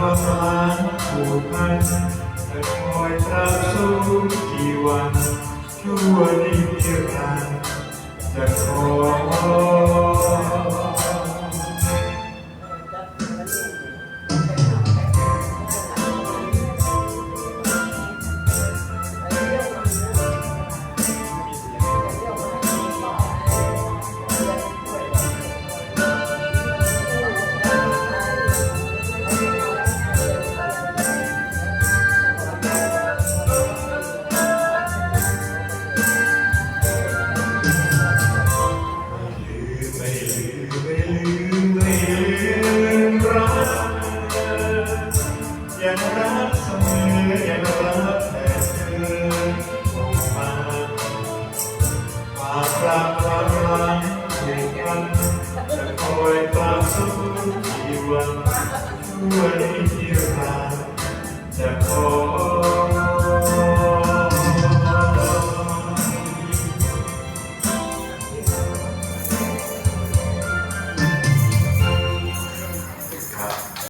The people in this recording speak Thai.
ความหวานผูกพันจะคอยตรามสู้กี่วันชั่วนิรันดร์จะขอ ยังรักเสมอยังรักแต่เธอคงมาความความรักอยู่นจะคอยตามสู้ที่วันช่วยที่รักจะคอย